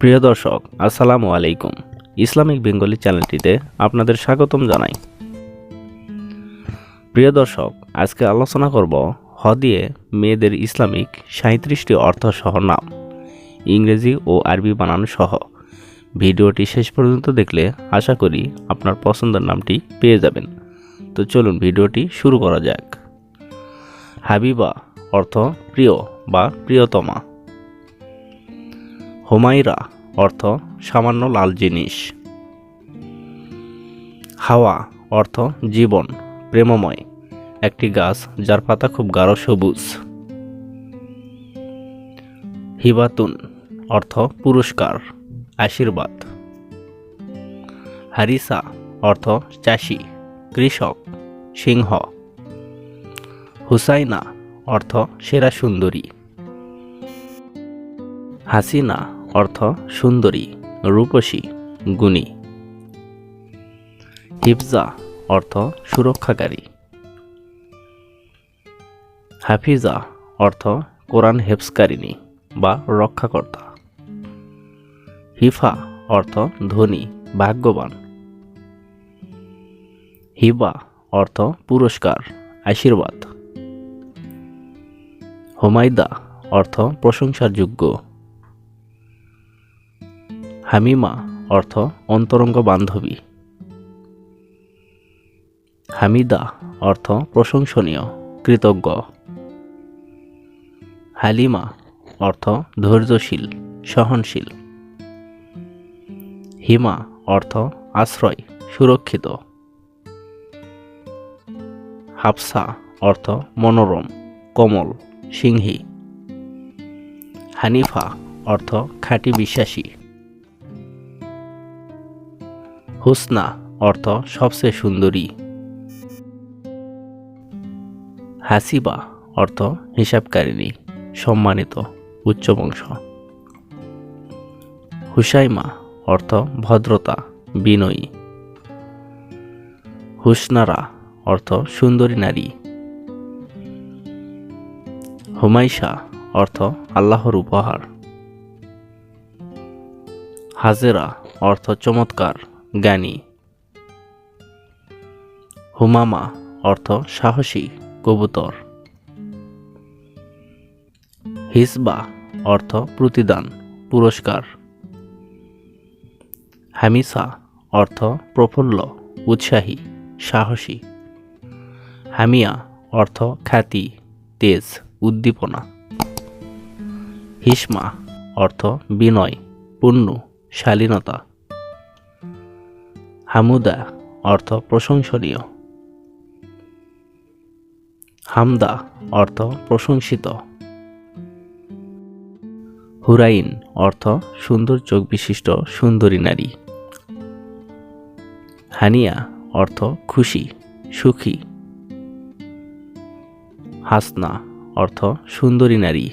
প্রিয় দর্শক, আসসালামু আলাইকুম। ইসলামিক বেঙ্গলি চ্যানেলটিতে আপনাদের স্বাগতম জানাই। প্রিয় দর্শক, আজকে আলোচনা করব হ দিয়ে মেয়েদের ইসলামিক সাঁত্রিশটি অর্থ সহ নাম। ইংরেজি ও আরবি বানান সহ। ভিডিওটি শেষ পর্যন্ত দেখলে আশা করি আপনার পছন্দের নামটি পেয়ে যাবেন। তো চলুন ভিডিওটি শুরু করা যাক। হাবিবা অর্থ প্রিয় বা প্রিয়তমা। হুমাইরা অর্থ সামান্য লাল জিনিস। হাওয়া, অর্থ জীবন, প্রেমময়। একটি গাছ যার পাতা খুব গাঢ় সবুজ। হিবাতুন, অর্থ পুরস্কার, আশীর্বাদ। হারিসা, অর্থ চাষি, কৃষক, সিংহ। হুসাইনা, অর্থ সেরা সুন্দরী। হাসিনা অর্থ সুন্দরী, রূপসী, গুণী। হিফজা অর্থ সুরক্ষাকারী। হাফিজা অর্থ কোরআন হেফসকারিনী বা রক্ষাকর্তা। হিফা অর্থ ধনী, ভাগ্যবান। হিবা অর্থ পুরস্কার, আশীর্বাদ। হোমাইদা অর্থ প্রশংসার যোগ্য। হামিমা অর্থ অন্তরঙ্গ বান্ধবী। হামিদা অর্থ প্রশংসনীয়, কৃতজ্ঞ। হালিমা অর্থ ধৈর্যশীল, সহনশীল। হিমা অর্থ আশ্রয়, সুরক্ষিত। হাফসা অর্থ মনোরম, কমল, সিংহী। হানিফা অর্থ খাঁটি বিশ্বাসী। হুসনা অর্থ সবচেয়ে সুন্দরী। হাসিবা অর্থ হিসাবকারিণী, সম্মানিত উচ্চবংশ হুসাইমা অর্থ ভদ্রতা, বিনয়ী। হুসনারা অর্থ সুন্দরী নারী। হুমাইশা অর্থ আল্লাহর উপহার। হাজেরা অর্থ চমৎকার জ্ঞানী। হুমামা অর্থ সাহসী, কবুতর। হিসবা অর্থ প্রতিদান, পুরস্কার। হামিসা অর্থ প্রফুল্ল, উৎসাহী, সাহসী। হামিয়া অর্থ খ্যাতি, তেজ, উদ্দীপনা। হিসমা অর্থ বিনয়, পুণ্য, শালীনতা। হামুদা অর্থ প্রশংসনীয়। হামদা অর্থ প্রশংসিত। হুরাইন অর্থ সুন্দর চোখ বিশিষ্ট সুন্দরী নারী। হানিয়া অর্থ খুশি, সুখী। হাসনা অর্থ সুন্দরী নারী।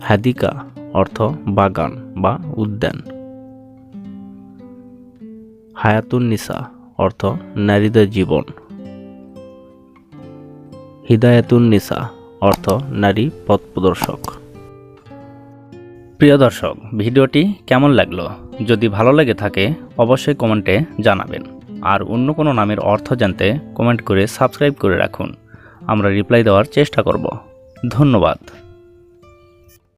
হাদিকা অর্থ বাগান বা উদ্যান। হায়াতুন নিসা অর্থ নারীদের জীবন। হিদায়াতুন নিসা অর্থ নারী পথ প্রদর্শক। প্রিয় দর্শক, ভিডিওটি কেমন লাগল? যদি ভালো লেগে থাকে, অবশ্যই কমেন্টে জানাবেন। আর অন্য কোনো নামের অর্থ জানতে কমেন্ট করে সাবস্ক্রাইব করে রাখুন। আমরা রিপ্লাই দেওয়ার চেষ্টা করব। ধন্যবাদ।